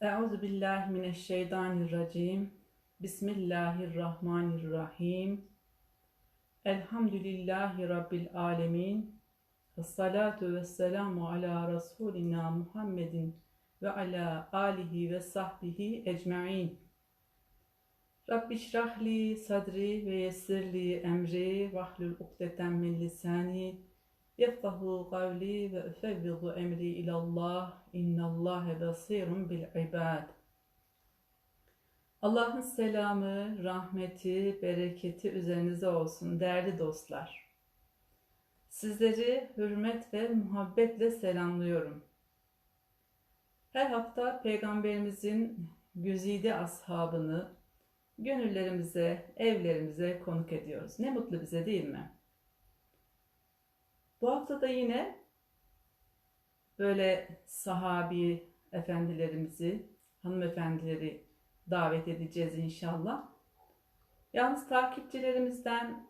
Euzu billahi mineşşeytanirracim. Bismillahirrahmanirrahim. Elhamdülillahi rabbil alamin. Essalatu vesselamu ala rasulina Muhammedin ve ala alihi ve sahbihi ecmaîn. Rabbi şrahli sadri ve yessirli emri vahlul ukdeten min lisani yefkahu kavli ve üfevvidu emri ilallah innallâhe basirun bil ibad. Allah'ın selamı, rahmeti, bereketi üzerinize olsun değerli dostlar. Sizleri hürmet ve muhabbetle selamlıyorum. Her hafta Peygamberimizin güzide ashabını gönüllerimize, evlerimize konuk ediyoruz. Ne mutlu bize değil mi? Bu hafta da yine böyle sahabi efendilerimizi, hanımefendileri davet edeceğiz inşallah. Yalnız takipçilerimizden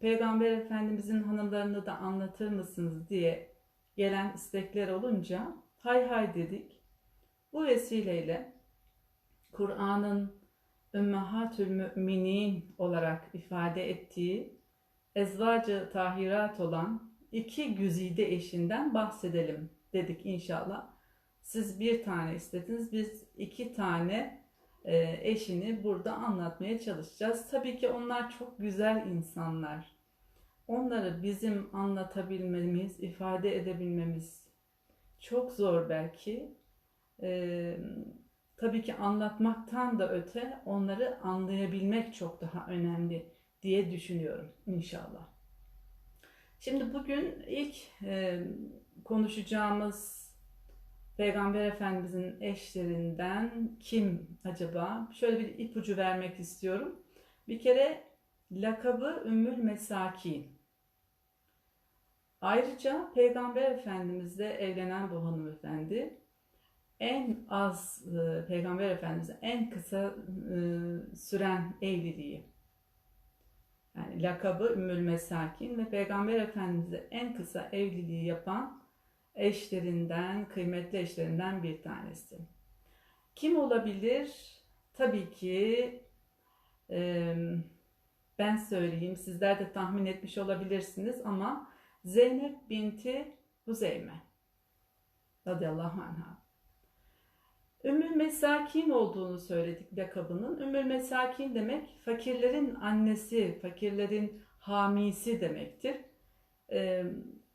Peygamber Efendimizin hanımlarını da anlatır mısınız diye gelen istekler olunca hay hay dedik. Bu vesileyle Kur'an'ın Ümmehatül Müminin olarak ifade ettiği ezvacı tahirat olan iki güzide eşinden bahsedelim dedik inşallah. Siz bir tane istediniz, biz iki tane e, eşini burada anlatmaya çalışacağız. Tabii ki onlar çok güzel insanlar. Onları bizim anlatabilmemiz, ifade edebilmemiz çok zor belki. Ee, tabii ki anlatmaktan da öte onları anlayabilmek çok daha önemli diye düşünüyorum inşallah. Şimdi bugün ilk e, konuşacağımız Peygamber Efendimizin eşlerinden kim acaba? Şöyle bir ipucu vermek istiyorum. Bir kere lakabı Ümmül Mesaki. Ayrıca Peygamber Efendimizle evlenen bu hanımefendi en az e, Peygamber Efendimiz'e en kısa e, süren evliliği. Yani lakabı Ümmül Mesakin ve Peygamber Efendimiz'e en kısa evliliği yapan eşlerinden, kıymetli eşlerinden bir tanesi. Kim olabilir? Tabii ki e, ben söyleyeyim, sizler de tahmin etmiş olabilirsiniz ama Zeynep binti Huzeyme radıyallahu anh'a. Ümmül Mesakin olduğunu söyledik lakabının. Ümmül Mesakin demek fakirlerin annesi, fakirlerin hamisi demektir. Ee,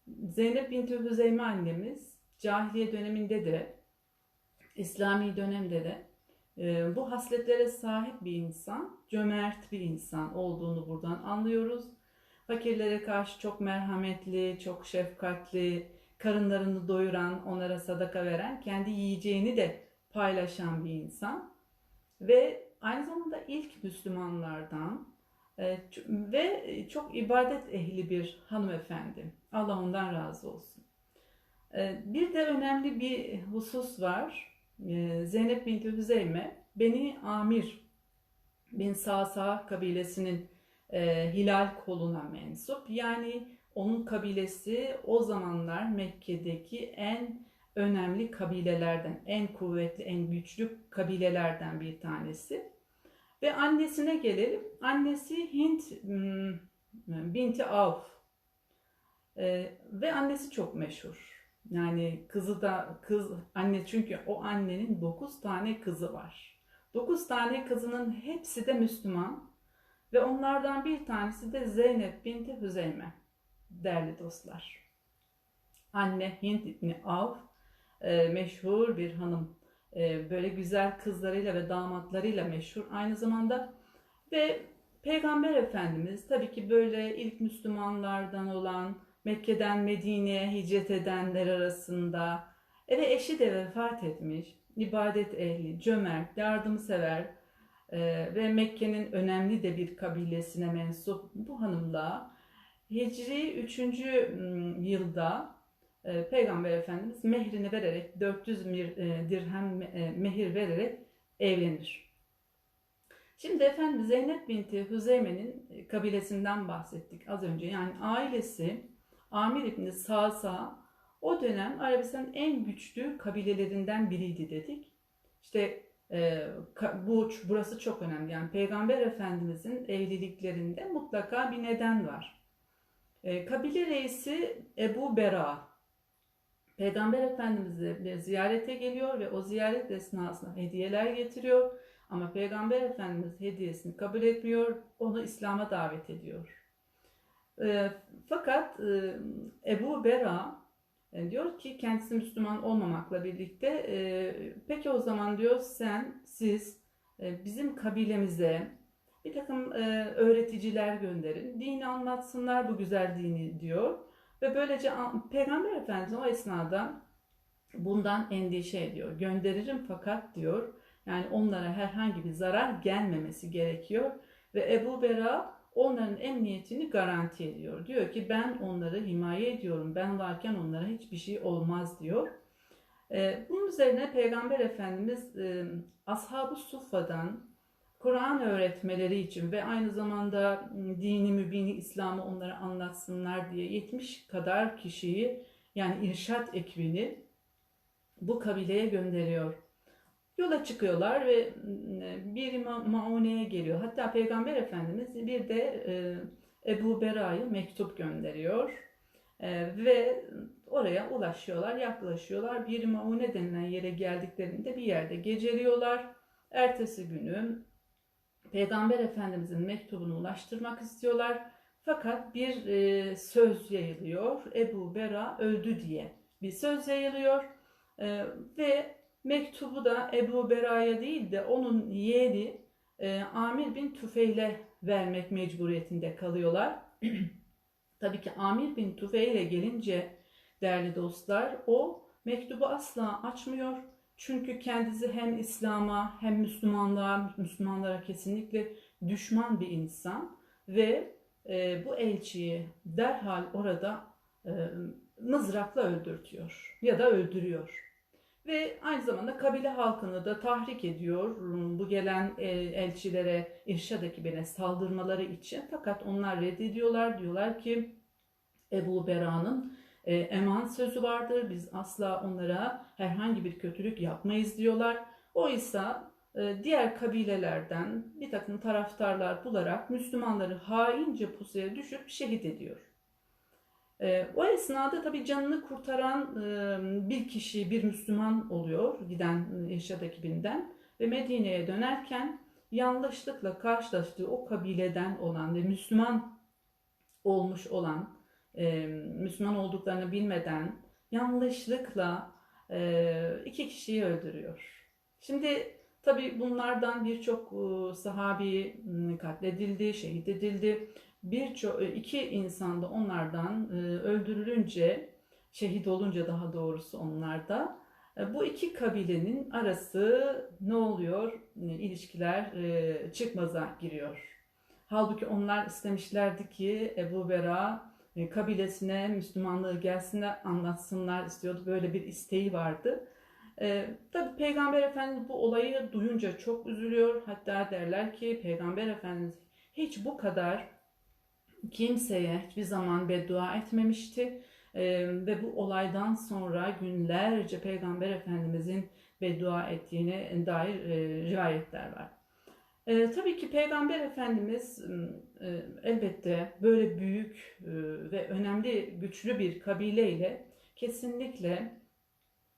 Zeynep binti Hüzeyme annemiz cahiliye döneminde de İslami dönemde de e, bu hasletlere sahip bir insan, cömert bir insan olduğunu buradan anlıyoruz. Fakirlere karşı çok merhametli, çok şefkatli, karınlarını doyuran, onlara sadaka veren, kendi yiyeceğini de paylaşan bir insan ve aynı zamanda ilk Müslümanlardan e, ve çok ibadet ehli bir hanımefendi. Allah ondan razı olsun. E, bir de önemli bir husus var. E, Zeynep binti Hüzeyme Beni Amir bin Sasa kabilesinin hilal koluna mensup. Yani onun kabilesi o zamanlar Mekke'deki en önemli kabilelerden, en kuvvetli, en güçlü kabilelerden bir tanesi. Ve annesine gelelim. Annesi Hint hmm, binti Avf. Ee, ve annesi çok meşhur. Yani kızı da kız anne çünkü o annenin 9 tane kızı var. 9 tane kızının hepsi de Müslüman ve onlardan bir tanesi de Zeynep binti Hüzeyme. Değerli dostlar. Anne Hint İbni Avf e, meşhur bir hanım. E, böyle güzel kızlarıyla ve damatlarıyla meşhur aynı zamanda. Ve Peygamber Efendimiz tabii ki böyle ilk Müslümanlardan olan Mekke'den Medine'ye hicret edenler arasında ve eşi de vefat etmiş. ibadet ehli, cömert, yardımsever e, ve Mekke'nin önemli de bir kabilesine mensup bu hanımla Hicri 3. yılda e, Peygamber Efendimiz mehrini vererek 400 mir, e, dirhem e, mehir vererek evlenir. Şimdi efendim Zeynep binti Hüzeyme'nin kabilesinden bahsettik az önce. Yani ailesi Amir İbni Sasa o dönem Arabistan'ın en güçlü kabilelerinden biriydi dedik. İşte e, bu burası çok önemli. Yani Peygamber Efendimizin evliliklerinde mutlaka bir neden var. Kabile reisi Ebu Bera Peygamber Efendimiz'i ziyarete geliyor ve o ziyaret esnasında hediyeler getiriyor. Ama Peygamber Efendimiz hediyesini kabul etmiyor, onu İslam'a davet ediyor. E, fakat e, Ebu Bera e, diyor ki kendisi Müslüman olmamakla birlikte e, peki o zaman diyor sen siz e, bizim kabilemize bir takım e, öğreticiler gönderin. Dini anlatsınlar bu güzel dini diyor. Ve böylece Peygamber Efendimiz o esnada bundan endişe ediyor. Gönderirim fakat diyor yani onlara herhangi bir zarar gelmemesi gerekiyor. Ve Ebu Bera onların emniyetini garanti ediyor. Diyor ki ben onları himaye ediyorum. Ben varken onlara hiçbir şey olmaz diyor. Bunun üzerine Peygamber Efendimiz Ashab-ı Suffa'dan Kur'an öğretmeleri için ve aynı zamanda m, dini mübini İslam'ı onlara anlatsınlar diye 70 kadar kişiyi yani irşat ekibini bu kabileye gönderiyor. Yola çıkıyorlar ve m, bir Ma- Maune'ye geliyor. Hatta Peygamber Efendimiz bir de e, Ebu Bera'yı mektup gönderiyor. Ve oraya ulaşıyorlar, yaklaşıyorlar. Bir Maune denilen yere geldiklerinde bir yerde geceliyorlar. Ertesi günü Peygamber Efendimizin mektubunu ulaştırmak istiyorlar. Fakat bir e, söz yayılıyor. Ebu Bera öldü diye bir söz yayılıyor. E, ve mektubu da Ebu Bera'ya değil de onun yeğeni e, Amir bin Tüfeil'e vermek mecburiyetinde kalıyorlar. Tabii ki Amir bin Tüfeil'e gelince değerli dostlar o mektubu asla açmıyor. Çünkü kendisi hem İslam'a hem Müslümanlığa, Müslümanlara kesinlikle düşman bir insan ve e, bu elçiyi derhal orada e, mızrakla öldürtüyor ya da öldürüyor. Ve aynı zamanda kabile halkını da tahrik ediyor bu gelen e, elçilere, irşad ekibine saldırmaları için. Fakat onlar reddediyorlar. Diyorlar ki Ebu Bera'nın e, eman sözü vardır. Biz asla onlara herhangi bir kötülük yapmayız diyorlar. Oysa e, diğer kabilelerden bir takım taraftarlar bularak Müslümanları haince pusuya düşürüp şehit ediyor. E, o esnada tabii canını kurtaran e, bir kişi, bir Müslüman oluyor giden e, irşad ekibinden ve Medine'ye dönerken yanlışlıkla karşılaştığı o kabileden olan ve Müslüman olmuş olan, e, Müslüman olduklarını bilmeden yanlışlıkla e, iki kişiyi öldürüyor. Şimdi tabii bunlardan birçok e, sahabi katledildi, şehit edildi. Birçok iki insan da onlardan e, öldürülünce, şehit olunca daha doğrusu onlarda e, bu iki kabilenin arası ne oluyor? E, İlişkiler e, çıkmaza giriyor. Halbuki onlar istemişlerdi ki Ebu Bera e, kabilesine Müslümanlığı gelsinler anlatsınlar istiyordu. Böyle bir isteği vardı. E, tabii Peygamber Efendimiz bu olayı duyunca çok üzülüyor. Hatta derler ki Peygamber Efendimiz hiç bu kadar kimseye hiçbir zaman beddua etmemişti. E, ve bu olaydan sonra günlerce Peygamber Efendimizin beddua ettiğine dair e, rivayetler var. E, tabii ki Peygamber Efendimiz e, elbette böyle büyük e, ve önemli, güçlü bir kabileyle kesinlikle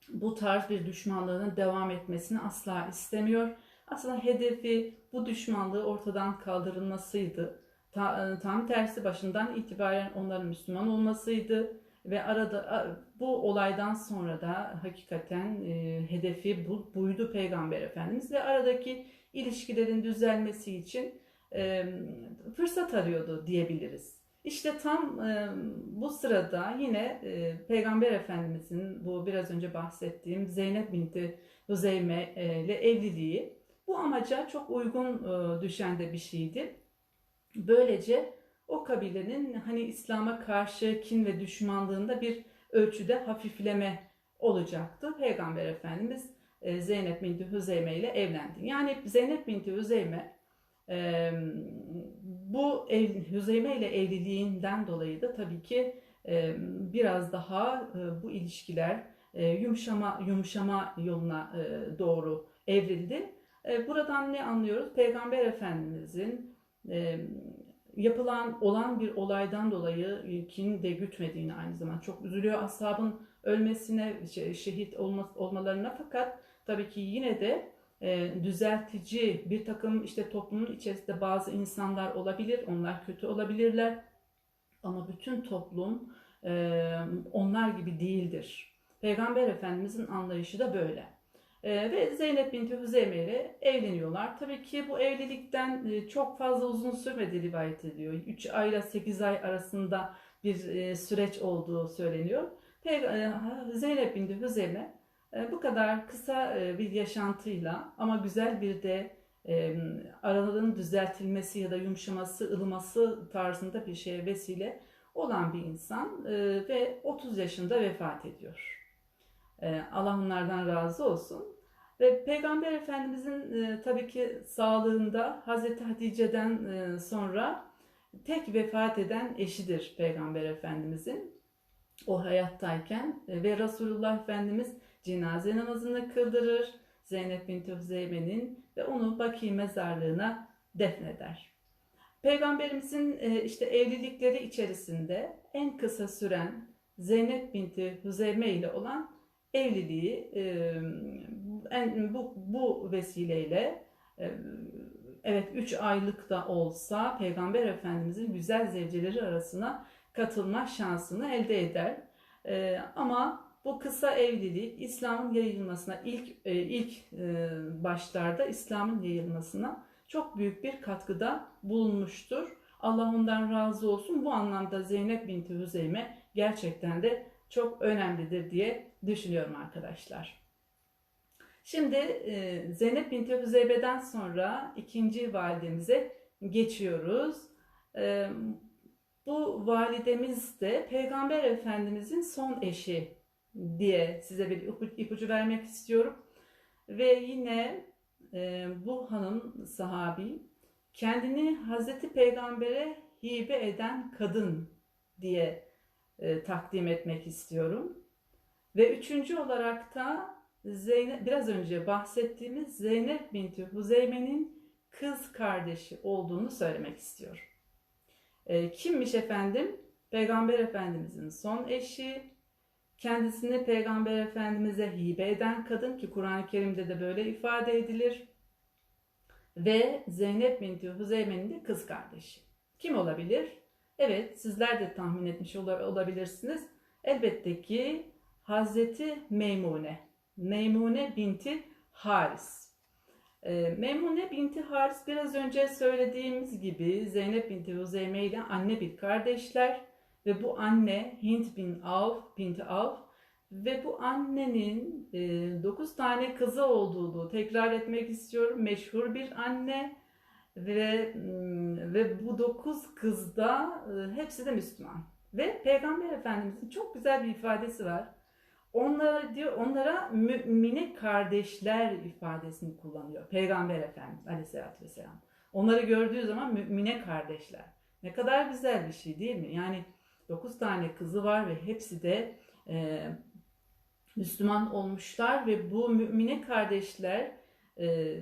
bu tarz bir düşmanlığının devam etmesini asla istemiyor. Aslında hedefi bu düşmanlığı ortadan kaldırılmasıydı. Ta- e, tam tersi başından itibaren onların Müslüman olmasıydı ve arada bu olaydan sonra da hakikaten e, hedefi bu, buydu Peygamber Efendimiz ve aradaki ilişkilerin düzelmesi için e, fırsat arıyordu diyebiliriz. İşte tam e, bu sırada yine e, Peygamber Efendimizin bu biraz önce bahsettiğim Zeynep binti Huzeyme e, ile evliliği bu amaca çok uygun e, düşen de bir şeydi. Böylece o kabilenin hani İslam'a karşı kin ve düşmanlığında bir ölçüde hafifleme olacaktı. Peygamber Efendimiz e, Zeynep binti Hüzeyme ile evlendi. Yani Zeynep binti Hüzeyme e, bu Hüzeyme ile evliliğinden dolayı da tabii ki e, biraz daha bu ilişkiler yumuşama yumuşama yoluna doğru evrildi. Buradan ne anlıyoruz? Peygamber Efendimizin yapılan olan bir olaydan dolayı kin de gütmediğini aynı zamanda çok üzülüyor ashabın ölmesine, şehit olma, olmalarına fakat tabii ki yine de e, düzeltici bir takım işte toplumun içerisinde bazı insanlar olabilir, onlar kötü olabilirler ama bütün toplum e, onlar gibi değildir. Peygamber Efendimizin anlayışı da böyle. E, ve Zeynep binti Hüzeyme ile evleniyorlar. Tabii ki bu evlilikten e, çok fazla uzun sürmedi rivayet ediyor. 3 ayla 8 ay arasında bir e, süreç olduğu söyleniyor. Peyg- e, Zeynep binti Hüzeyme e, bu kadar kısa e, bir yaşantıyla ama güzel bir de e, araların düzeltilmesi ya da yumuşaması, ılıması tarzında bir şeye vesile olan bir insan e, ve 30 yaşında vefat ediyor. E, Allah onlardan razı olsun. Ve Peygamber Efendimizin e, tabii ki sağlığında Hazreti Hatice'den e, sonra tek vefat eden eşidir Peygamber Efendimizin o hayattayken e, ve Resulullah Efendimiz cenaze namazını kıldırır Zeynep binti Hüzeyme'nin ve onu Baki mezarlığına defneder. Peygamberimizin e, işte evlilikleri içerisinde en kısa süren Zeynep binti Hüzeyme ile olan evliliği e, en, bu, bu vesileyle e, evet 3 aylık da olsa Peygamber Efendimizin güzel zevceleri arasına katılma şansını elde eder. Ama bu kısa evlilik İslam'ın yayılmasına ilk ilk başlarda İslam'ın yayılmasına çok büyük bir katkıda bulunmuştur. Allah ondan razı olsun. Bu anlamda Zeynep binti Hüzeyme gerçekten de çok önemlidir diye düşünüyorum arkadaşlar. Şimdi e, Zeynep binti Hüzeybe'den sonra ikinci validemize geçiyoruz. E, bu validemiz de Peygamber Efendimizin son eşi diye size bir ipucu vermek istiyorum. Ve yine e, bu hanım sahabi kendini Hazreti Peygamber'e hibe eden kadın diye e, takdim etmek istiyorum. Ve üçüncü olarak da Zeynep, biraz önce bahsettiğimiz Zeynep binti Huzeyme'nin kız kardeşi olduğunu söylemek istiyorum. E, kimmiş efendim? Peygamber Efendimizin son eşi, kendisini Peygamber Efendimiz'e hibe eden kadın ki Kur'an-ı Kerim'de de böyle ifade edilir. Ve Zeynep binti Huzeyme'nin de kız kardeşi. Kim olabilir? Evet sizler de tahmin etmiş olabilirsiniz. Elbette ki Hazreti Meymune. Meymune binti Haris. Ee, Meymune binti Haris biraz önce söylediğimiz gibi Zeynep binti Huzeyme ile anne bir kardeşler ve bu anne Hint bin Avf, binti Avf ve bu annenin e, 9 tane kızı olduğunu tekrar etmek istiyorum. Meşhur bir anne ve hmm, ve bu 9 kızda e, hepsi de Müslüman. Ve Peygamber Efendimizin çok güzel bir ifadesi var. Onlara diyor onlara mümine kardeşler ifadesini kullanıyor. Peygamber Efendimiz Aleyhisselatü Vesselam. Onları gördüğü zaman mümine kardeşler. Ne kadar güzel bir şey değil mi? Yani 9 tane kızı var ve hepsi de e, Müslüman olmuşlar ve bu mümine kardeşler e,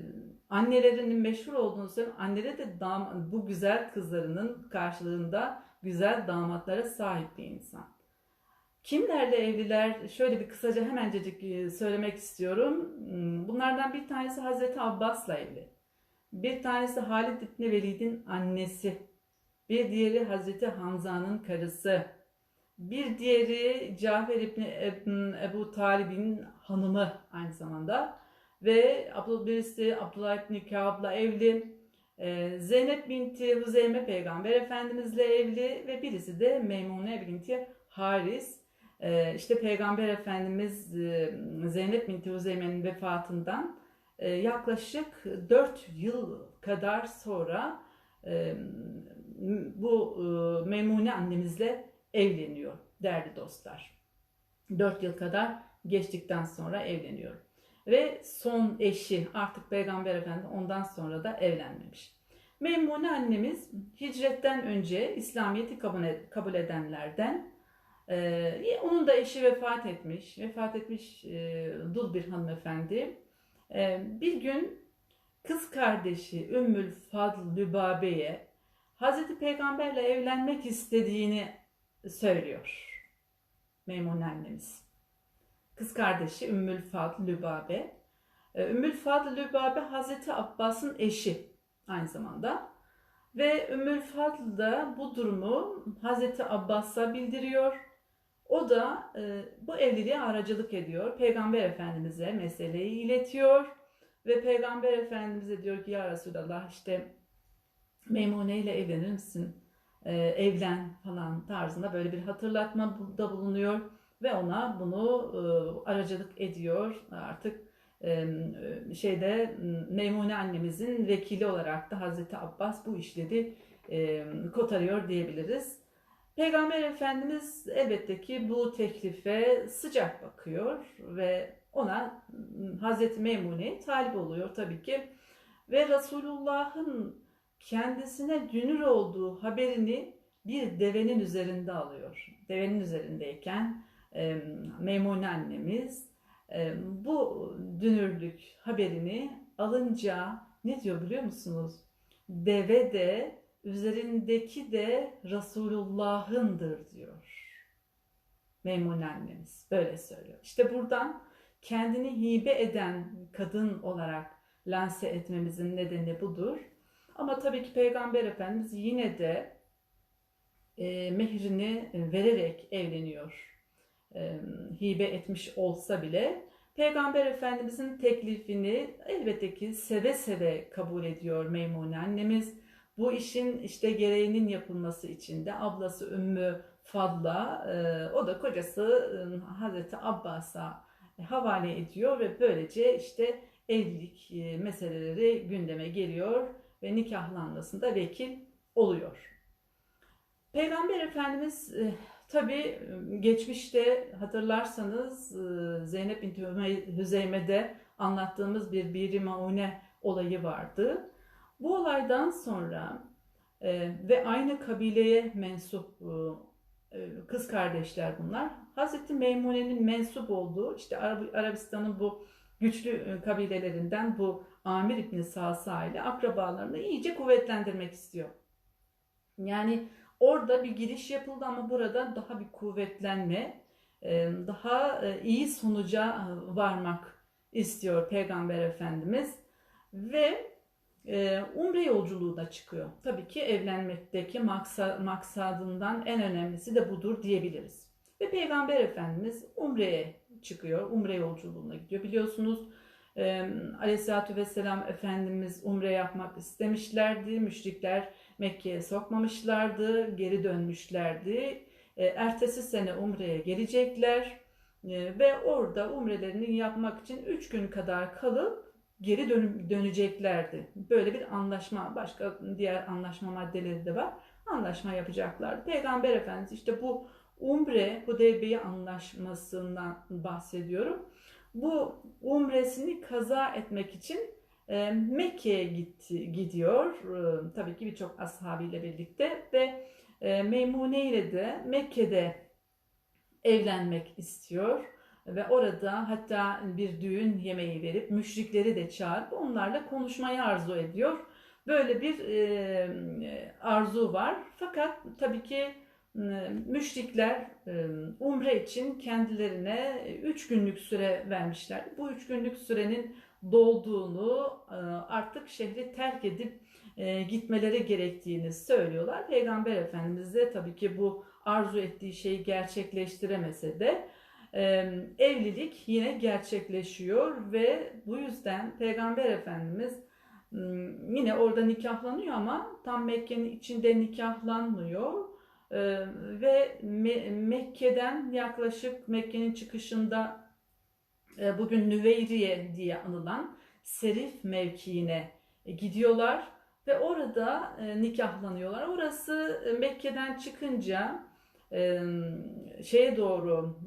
annelerinin meşhur olduğunu söylüyorum. Anneleri de dam bu güzel kızlarının karşılığında güzel damatlara sahip bir insan. Kimlerle evliler? Şöyle bir kısaca hemencecik e, söylemek istiyorum. Hmm, bunlardan bir tanesi Hazreti Abbas'la evli. Bir tanesi Halid İbni Velid'in annesi. Bir diğeri Hazreti Hamza'nın karısı. Bir diğeri Cafer İbni Ebu Talib'in hanımı aynı zamanda. Ve birisi Abdullah İbni Kâb'la evli. Ee, Zeynep binti Huzeyme peygamber efendimizle evli ve birisi de Meymune binti Haris. Ee, işte peygamber efendimiz e, Zeynep binti Huzeyme'nin vefatından e, yaklaşık 4 yıl kadar sonra e, bu Memune annemizle evleniyor değerli dostlar. 4 yıl kadar geçtikten sonra evleniyor. Ve son eşi artık Peygamber Efendi ondan sonra da evlenmemiş. Memune annemiz hicretten önce İslamiyet'i kabul edenlerden ee, onun da eşi vefat etmiş. Vefat etmiş e, dul bir hanımefendi. Ee, bir gün kız kardeşi Ümmül Fadl Lübabe'ye Hazreti Peygamberle evlenmek istediğini söylüyor. Meymune annemiz. Kız kardeşi Ümmül Fadl Lübabe. Ee, Ümmül Fadl Lübabe Hazreti Abbas'ın eşi aynı zamanda. Ve Ümmül Fadl da bu durumu Hazreti Abbas'a bildiriyor. O da e, bu evliliğe aracılık ediyor. Peygamber Efendimiz'e meseleyi iletiyor. Ve Peygamber Efendimiz'e diyor ki ya Resulallah işte Meymune ile evlenir misin? E, evlen falan tarzında böyle bir hatırlatma da bulunuyor. Ve ona bunu e, aracılık ediyor. Artık e, şeyde Meymune annemizin vekili olarak da Hazreti Abbas bu işleri e, kotarıyor diyebiliriz. Peygamber Efendimiz elbette ki bu teklife sıcak bakıyor ve ona Hazreti Meymune'ye talip oluyor tabii ki. Ve Resulullah'ın kendisine dünür olduğu haberini bir devenin üzerinde alıyor. Devenin üzerindeyken e, Meymune annemiz e, bu dünürlük haberini alınca ne diyor biliyor musunuz? Deve de üzerindeki de Resulullah'ındır diyor. Meymune annemiz böyle söylüyor. İşte buradan kendini hibe eden kadın olarak lanse etmemizin nedeni budur. Ama tabii ki Peygamber Efendimiz yine de e, mehrini vererek evleniyor. E, hibe etmiş olsa bile Peygamber Efendimizin teklifini elbette ki seve seve kabul ediyor Meymune annemiz bu işin işte gereğinin yapılması için de ablası Ümmü Fadla e, o da kocası e, Hazreti Abbas'a havale ediyor ve böylece işte evlilik e, meseleleri gündeme geliyor ve nikahlanmasında vekil oluyor. Peygamber Efendimiz e, tabi geçmişte hatırlarsanız e, Zeynep binti Hüzeyme'de anlattığımız bir Biri Maune olayı vardı. Bu olaydan sonra e, ve aynı kabileye mensup e, e, kız kardeşler bunlar. Hazreti Meymune'nin mensup olduğu işte Arab Arabistan'ın bu güçlü e, kabilelerinden bu Amir İbni Sasa ile akrabalarını iyice kuvvetlendirmek istiyor. Yani orada bir giriş yapıldı ama burada daha bir kuvvetlenme, e, daha iyi sonuca varmak istiyor Peygamber Efendimiz. Ve e, umre yolculuğuna çıkıyor. Tabii ki evlenmekteki maksa, maksadından en önemlisi de budur diyebiliriz. Ve Peygamber Efendimiz umreye çıkıyor, umre yolculuğuna gidiyor. Biliyorsunuz e, Aleyhisselatü Vesselam Efendimiz umre yapmak istemişlerdi. Müşrikler Mekke'ye sokmamışlardı, geri dönmüşlerdi. E, ertesi sene umreye gelecekler e, ve orada umrelerini yapmak için 3 gün kadar kalıp geri dön döneceklerdi. Böyle bir anlaşma, başka diğer anlaşma maddeleri de var. Anlaşma yapacaklar. Peygamber Efendimiz işte bu Umre Hudeybiye anlaşmasından bahsediyorum. Bu umresini kaza etmek için e, Mekke'ye gitti, gidiyor. E, tabii ki birçok ashabıyla birlikte ve e, Meymune ile de Mekke'de evlenmek istiyor ve orada hatta bir düğün yemeği verip müşrikleri de çağırıp onlarla konuşmayı arzu ediyor. Böyle bir e, arzu var. Fakat tabii ki e, müşrikler e, umre için kendilerine 3 günlük süre vermişler. Bu 3 günlük sürenin dolduğunu e, artık şehri terk edip e, gitmeleri gerektiğini söylüyorlar. Peygamber Efendimiz de tabii ki bu arzu ettiği şeyi gerçekleştiremese de evlilik yine gerçekleşiyor ve bu yüzden Peygamber Efendimiz yine orada nikahlanıyor ama tam Mekke'nin içinde nikahlanmıyor ve Mekke'den yaklaşık Mekke'nin çıkışında bugün Nüveyriye diye anılan Serif mevkiine gidiyorlar ve orada nikahlanıyorlar. Orası Mekke'den çıkınca şeye doğru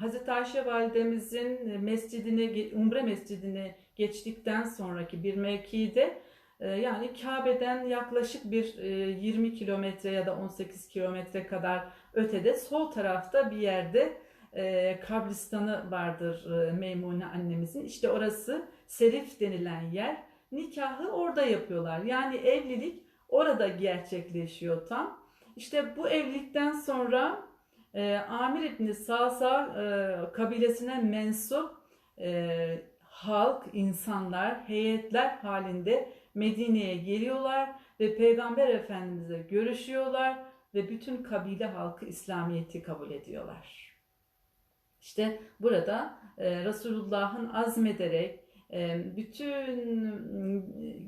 Hazreti Ayşe validemizin mescidine, Umre mescidine geçtikten sonraki bir mevkide e, yani Kabe'den yaklaşık bir 20 e, kilometre ya da 18 kilometre kadar ötede sol tarafta bir yerde e, kabristanı vardır Meymune annemizin. İşte orası Serif denilen yer. Nikahı orada yapıyorlar. Yani evlilik orada gerçekleşiyor tam. İşte bu evlilikten sonra e, Amir İbni Sa'sa e, kabilesine mensup e, halk, insanlar, heyetler halinde Medine'ye geliyorlar ve Peygamber Efendimiz'le görüşüyorlar ve bütün kabile halkı İslamiyet'i kabul ediyorlar. İşte burada e, Resulullah'ın azmederek e, bütün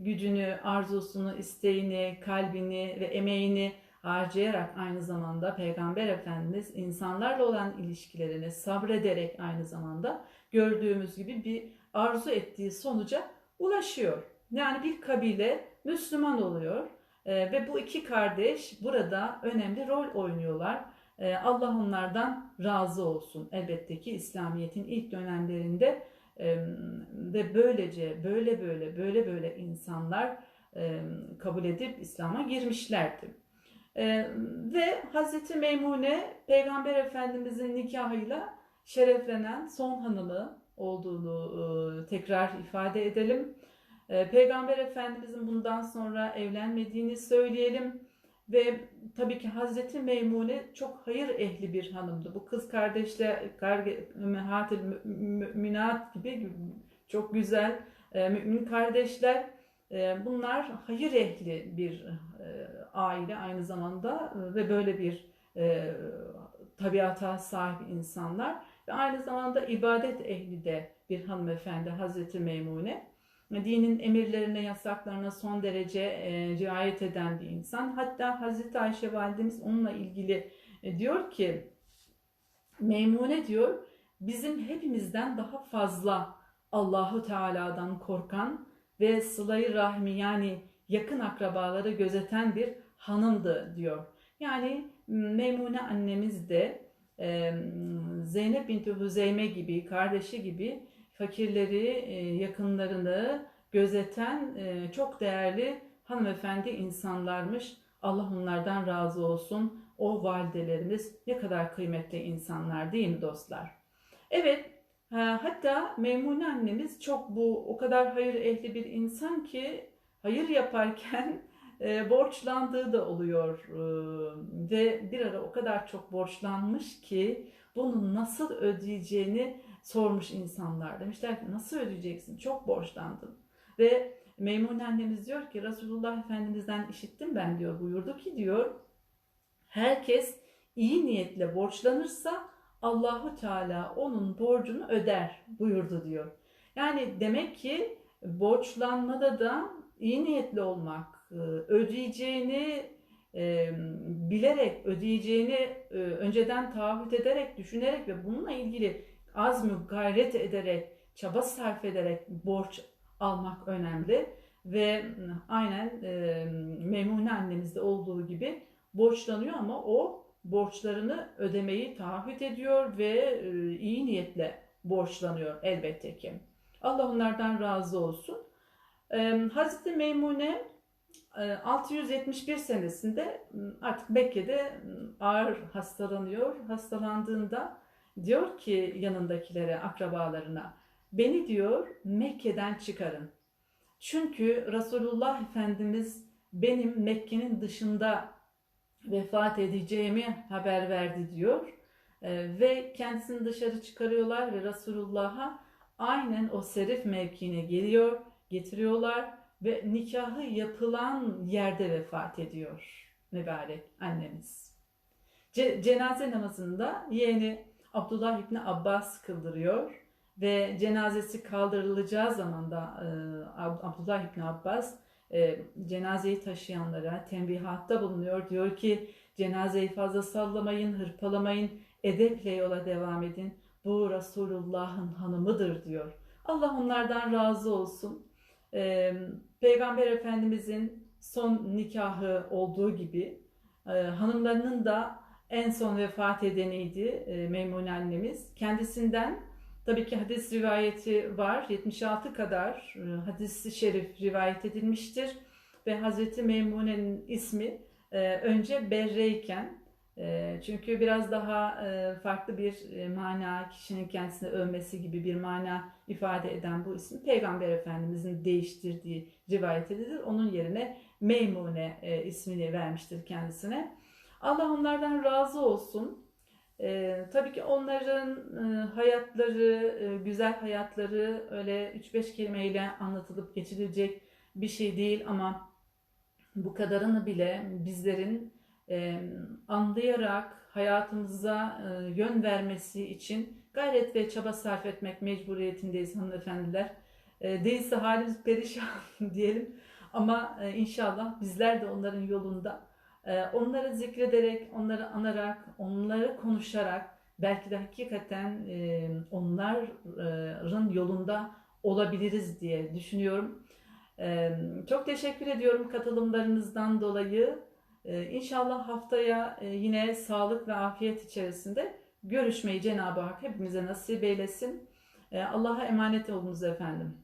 gücünü, arzusunu, isteğini, kalbini ve emeğini harcayarak aynı zamanda Peygamber Efendimiz insanlarla olan ilişkilerini sabrederek aynı zamanda gördüğümüz gibi bir arzu ettiği sonuca ulaşıyor. Yani bir kabile Müslüman oluyor e, ve bu iki kardeş burada önemli rol oynuyorlar. E, Allah onlardan razı olsun. Elbette ki İslamiyet'in ilk dönemlerinde e, ve böylece böyle böyle böyle böyle insanlar e, kabul edip İslam'a girmişlerdi. E, ve Hazreti Meymune Peygamber Efendimizin nikahıyla şereflenen son hanımı olduğunu e, tekrar ifade edelim. E, Peygamber Efendimizin bundan sonra evlenmediğini söyleyelim. Ve tabii ki Hazreti Meymune çok hayır ehli bir hanımdı. Bu kız kardeşle Ümmehatil Müminat gibi çok güzel e, mümin kardeşler. E, bunlar hayır ehli bir aile aynı zamanda ve böyle bir tabiata sahip insanlar. Ve aynı zamanda ibadet ehli de bir hanımefendi Hazreti Meymune dinin emirlerine, yasaklarına son derece e, riayet eden bir insan. Hatta Hazreti Ayşe validemiz onunla ilgili e, diyor ki Meymune diyor bizim hepimizden daha fazla Allahu Teala'dan korkan ve sılayı rahmi yani yakın akrabaları gözeten bir hanımdı diyor. Yani Meymune annemiz de e, Zeynep binti Hüzeyme gibi, kardeşi gibi fakirleri, e, yakınlarını gözeten e, çok değerli hanımefendi insanlarmış. Allah onlardan razı olsun. O validelerimiz ne kadar kıymetli insanlar değil mi dostlar? Evet, hatta Meymune annemiz çok bu o kadar hayır ehli bir insan ki hayır yaparken e, borçlandığı da oluyor ve bir ara o kadar çok borçlanmış ki bunu nasıl ödeyeceğini sormuş insanlar. Demişler ki nasıl ödeyeceksin? Çok borçlandın. Ve Meymune annemiz diyor ki Resulullah Efendimiz'den işittim ben diyor buyurdu ki diyor herkes iyi niyetle borçlanırsa Allahu Teala onun borcunu öder buyurdu diyor. Yani demek ki borçlanmada da iyi niyetli olmak, e, ödeyeceğini e, bilerek, ödeyeceğini e, önceden taahhüt ederek, düşünerek ve bununla ilgili azmi gayret ederek, çaba sarf ederek borç almak önemli. Ve aynen e, Memune annemizde olduğu gibi borçlanıyor ama o borçlarını ödemeyi taahhüt ediyor ve iyi niyetle borçlanıyor elbette ki. Allah onlardan razı olsun. Hazreti Meymune 671 senesinde artık Mekke'de ağır hastalanıyor. Hastalandığında Diyor ki yanındakilere, akrabalarına, beni diyor Mekke'den çıkarın. Çünkü Resulullah Efendimiz benim Mekke'nin dışında vefat edeceğimi haber verdi diyor. Ve kendisini dışarı çıkarıyorlar ve Resulullah'a aynen o serif mevkiine geliyor, getiriyorlar ve nikahı yapılan yerde vefat ediyor mübarek annemiz. Ce cenaze namazında yeğeni Abdullah İbni Abbas kıldırıyor ve cenazesi kaldırılacağı zaman da e, Abdullah İbni Abbas e, cenazeyi taşıyanlara tembihatta bulunuyor. Diyor ki cenazeyi fazla sallamayın, hırpalamayın, edeple yola devam edin. Bu Resulullah'ın hanımıdır diyor. Allah onlardan razı olsun. E, Peygamber Efendimizin son nikahı olduğu gibi e, hanımlarının da en son vefat edeniydi e, Meymune annemiz. Kendisinden tabii ki hadis rivayeti var. 76 kadar e, hadis-i şerif rivayet edilmiştir. Ve Hazreti Meymune'nin ismi e, önce Berre iken çünkü biraz daha e, farklı bir e, mana, kişinin kendisini övmesi gibi bir mana ifade eden bu ismi Peygamber Efendimizin değiştirdiği rivayet edilir. Onun yerine Meymune e, ismini vermiştir kendisine. Allah onlardan razı olsun. Ee, tabii ki onların hayatları, güzel hayatları öyle 3-5 kelimeyle anlatılıp geçilecek bir şey değil ama bu kadarını bile bizlerin e, anlayarak hayatımıza e, yön vermesi için gayret ve çaba sarf etmek mecburiyetindeyiz hanımefendiler. E, değilse halimiz perişan diyelim ama e, inşallah bizler de onların yolunda ee, onları zikrederek, onları anarak, onları konuşarak belki de hakikaten e, onların yolunda olabiliriz diye düşünüyorum. Çok teşekkür ediyorum katılımlarınızdan dolayı. Ee, İnşallah haftaya e, yine sağlık ve afiyet içerisinde görüşmeyi Cenab-ı Hak hepimize nasip eylesin. Allah'a emanet olunuz efendim.